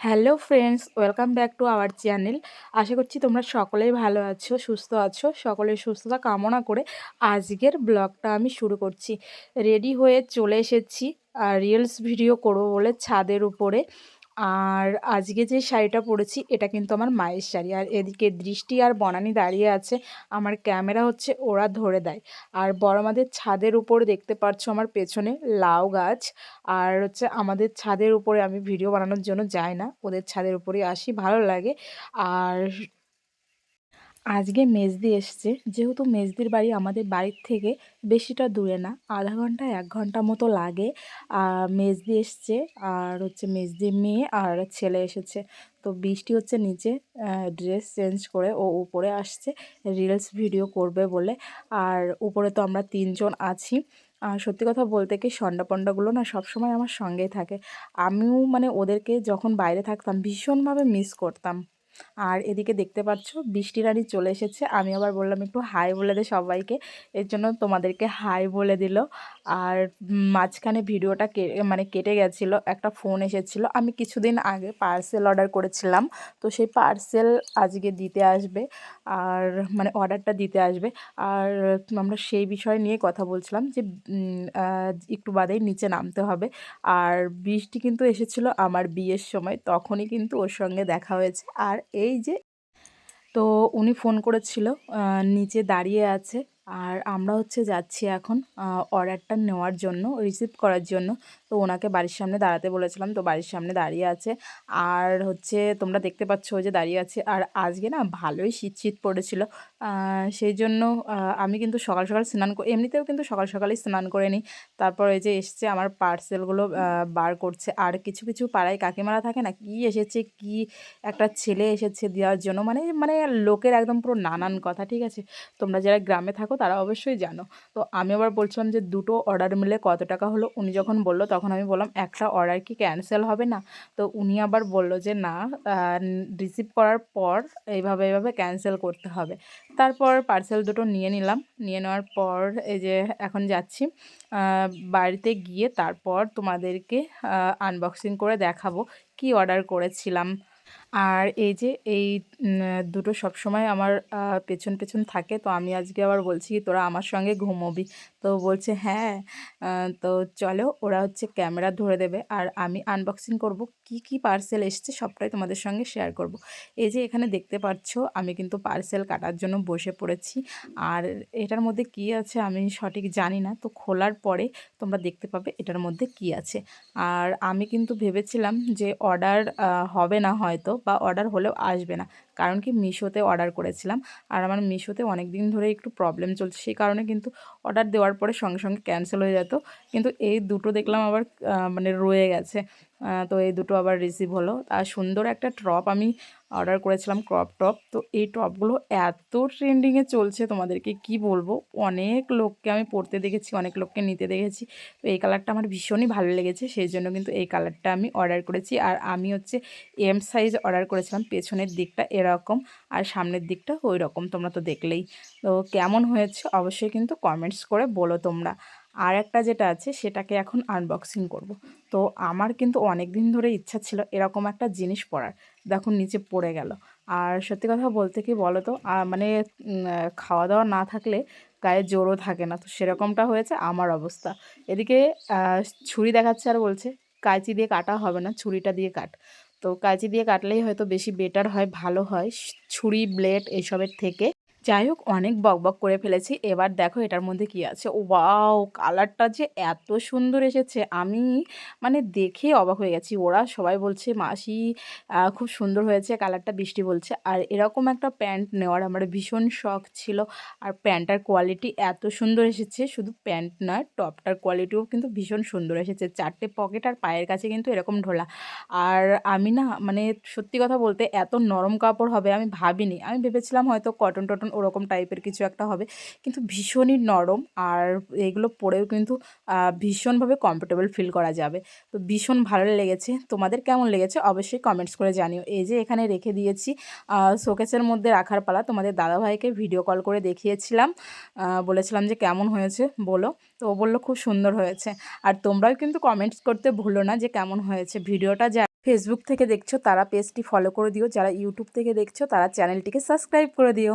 Hello friends, welcome back to our channel. আশা করছি তোমরা সকলেই ভালো আছো, সুস্থ আছো। সকলের সুস্থতা কামনা করে আজকের ব্লগটা আমি শুরু করছি। রেডি হয়ে চলে এসেছি, আর রিলস ভিডিও করব বলে ছাদের উপরে। আর আজকে যে শাড়িটা পরেছি, এটা কিন্তু আমার মায়ের শাড়ি। আর এদিকে দৃষ্টি আর বনানি দাঁড়িয়ে আছে, আমার ক্যামেরা হচ্ছে ওরা ধরে দেয়। আর বড় আমাদের ছাদের উপর দেখতে পাচ্ছ আমার পেছনে লাউ গাছ। আর হচ্ছে আমাদের ছাদের উপরে আমি ভিডিও বানানোর জন্য যাই না, ওদের ছাদের উপরে আসি, ভালো লাগে। আর আজকে মেজদি এসছে। যেহেতু মেজদির বাড়ি আমাদের বাড়ির থেকে বেশিটা দূরে না, আধা ঘণ্টা, এক ঘণ্টা মতো লাগে। আর মেজদি এসছে, আর হচ্ছে মেজদির মেয়ে আর ছেলে এসেছে। তো বৃষ্টি হচ্ছে নিচে ড্রেস চেঞ্জ করে ও উপরে আসছে রিলস ভিডিও করবে বলে। আর উপরে তো আমরা তিনজন আছি। আর সত্যি কথা বলতে কি, সন্ডাপন্ডাগুলো না সবসময় আমার সঙ্গেই থাকে। আমিও মানে ওদেরকে যখন বাইরে থাকতাম ভীষণভাবে মিস করতাম। আর এদিকে দেখতে পাচ্ছ, বৃষ্টি রানী চলে এসেছে। আমি আবার বললাম একটু হাই বলে দে সবাইকে। এর জন্য তোমাদেরকে হাই বলে দিল। আর মাঝখানে ভিডিওটা মানে কেটে গেছিল, একটা ফোন এসেছিল। আমি কিছুদিন আগে পার্সেল অর্ডার করেছিলাম, তো সেই পার্সেল আজকে দিতে আসবে, আর মানে অর্ডারটা দিতে আসবে। আর আমরা সেই বিষয় নিয়ে কথা বলছিলাম যে একটু বাদেই নিচে নামতে হবে। আর বৃষ্টি কিন্তু এসেছিল আমার বিয়ের সময়, তখনই কিন্তু ওর সঙ্গে দেখা হয়েছে। আর এই যে তো উনি ফোন করেছিল নিচে দাঁড়িয়ে আছে আর আমরা হচ্ছে যাচ্ছি এখন অর্ডারটা নেওয়ার জন্য, রিসিভ করার জন্য। তো ওনাকে বাড়ির সামনে দাঁড়াতে বলেছিলাম। তো বাড়ির সামনে দাঁড়িয়ে আছে। আর হচ্ছে তোমরা দেখতে পাচ্ছ যে দাঁড়িয়ে আছে। আর আজকে না ভালোই শীত শীত পড়েছিল সেই জন্য আমি কিন্তু সকাল সকাল স্নান করি এমনিতেও কিন্তু সকাল, সকালই স্নান করে নিই। তারপর এই যে এসছে আমার পার্সেলগুলো বার করছে। আর কিছু কিছু পাড়ায় কাকিমারা থাকে না, কি এসেছে, কি একটা ছেলে এসেছে দেওয়ার জন্য। মানে মানে লোকের একদম পুরো নানান কথা, ঠিক আছে? তোমরা যারা গ্রামে থাকো তারা অবশ্যই জানো। তো আমি আবার বলছিলাম যে দুটো অর্ডার মিলে কত টাকা হলো? উনি যখন বলল তখন আমি বললাম, একটা অর্ডার কি ক্যান্সেল হবে না? তো উনি আবার বলল যে, না রিসিভ করার পর এইভাবে এইভাবে ক্যান্সেল করতে হবে। তারপর পার্সেল দুটো নিয়ে নিলাম। নিয়ে নেওয়ার পর এই যে এখন যাচ্ছি বাড়িতে গিয়ে তারপর তোমাদেরকে আনবক্সিং করে দেখাবো কি অর্ডার করেছিলাম। আর এই যে এই দুটো সবসময় আমার পেছন পেছন থাকে, তো আমি আজকে আবার বলছি তোরা আমার সঙ্গে ঘুমোবি। তো বলছে হ্যাঁ। তো চলো, ওরা হচ্ছে ক্যামেরা ধরে দেবে, আর আমি আনবক্সিং করব। কি কি পার্সেল এসছে সবটাই তোমাদের সঙ্গে শেয়ার করব। এই যে এখানে দেখতে পাচ্ছ, আমি কিন্তু পার্সেল কাটার জন্য বসে পড়েছি। আর এটার মধ্যে কি আছে আমি সঠিক জানি না, তো খোলার পরে তোমরা দেখতে পাবে এটার মধ্যে কি আছে। আর আমি কিন্তু ভেবেছিলাম যে অর্ডার হবে না হয়তো বা অর্ডার হলেও আসবে না। কারণ কি মিশোতে অর্ডার করেছিলাম। আর আমার মিশোতে অনেক দিন ধরে একটু প্রবলেম চলছে। সেই কারণে কিন্তু অর্ডার দেওয়ার পরে সঙ্গে সঙ্গে ক্যান্সেল হয়ে যেত। কিন্তু এই দুটো দেখলাম আবার মানে রয়ে গেছে। তো এই দুটো আবার রিসিভ হলো। আর সুন্দর একটা টপ আমি অর্ডার করেছিলাম ক্রপ টপ তো এই টপগুলো এত ট্রেন্ডিংয়ে চলছে তোমাদেরকে, কি বলব? অনেক লোককে আমি পরতে দেখেছি, অনেক লোককে নিতে দেখেছি। তো এই কালারটা আমার ভীষণই ভালো লেগেছে, সেই জন্য কিন্তু এই কালারটা আমি অর্ডার করেছি। আর আমি হচ্ছে এম সাইজ অর্ডার করেছিলাম, পেছনের দিকটা এরকম আর সামনের দিকটা ওই রকম তোমরা তো দেখলেই। তো কেমন হয়েছে অবশ্যই কিন্তু কমেন্টস করে বলো তোমরা। আর একটা যেটা আছে সেটাকে এখন আনবক্সিং করব। তো আমার কিন্তু অনেক দিন ধরে ইচ্ছা ছিল এরকম একটা জিনিস পরার। দেখুন, নিচে পড়ে গেল। আর সত্যি কথা বলতে কি বলো তো মানে খাওয়া দাওয়া না থাকলে গায়ে জোরও থাকে না। তো সেরকমটা হয়েছে আমার অবস্থা। এদিকে ছুরি দেখাচ্ছে আর বলছে, কাঁচি দিয়ে কাটা হবে না, ছুরিটা দিয়ে কাট। তো কাঁচি দিয়ে কাটলেই হয়তো বেশি বেটার হয়, ভালো হয়। ছুরি ব্লেড এসবের থেকে যাই হোক, অনেক বক বক করে ফেলেছি। এবার দেখো এটার মধ্যে কি আছে। ওয়াও, কালারটা যে এত সুন্দর এসেছে। আমি মানে দেখে অবাক হয়ে গেছি। ওরা সবাই বলছে, মাসি খুব সুন্দর হয়েছে, কালারটা বৃষ্টি বলছে। আর এরকম একটা প্যান্ট নেওয়ার আমার ভীষণ শখ ছিল। আর প্যান্টটার কোয়ালিটি এত সুন্দর এসেছে। শুধু প্যান্ট না, টপটার কোয়ালিটিও কিন্তু ভীষণ সুন্দর এসেছে। চারটে পকেট আর পায়ের কাছে কিন্তু এরকম ঢোলা। আর আমি না মানে সত্যি কথা বলতে এত নরম কাপড় হবে আমি ভাবিনি। আমি ভেবেছিলাম হয়তো কটন টটন ওরকম টাইপের কিছু একটা হবে। কিন্তু ভীষণই নরম আর এগুলো পরেও কিন্তু ভীষণভাবে কমফোর্টেবল ফিল করা যাবে। তো ভীষণ ভালো লেগেছে। তোমাদের কেমন লেগেছে অবশ্যই কমেন্টস করে জানিও। এই যে এখানে রেখে দিয়েছি শোকেসের মধ্যে রাখার পালা। তোমাদের দাদাভাইকে ভিডিও কল করে দেখিয়েছিলাম বলেছিলাম যে কেমন হয়েছে বলো। তো ও বলল খুব সুন্দর হয়েছে। আর তোমরাও কিন্তু কমেন্টস করতে ভুলো না যে কেমন হয়েছে। ভিডিওটা যা ফেসবুক থেকে দেখছ, তারা পেজটি ফলো করে দিও। যারা ইউটিউব থেকে দেখছ, তারা চ্যানেলটিকে সাবস্ক্রাইব করে দিও।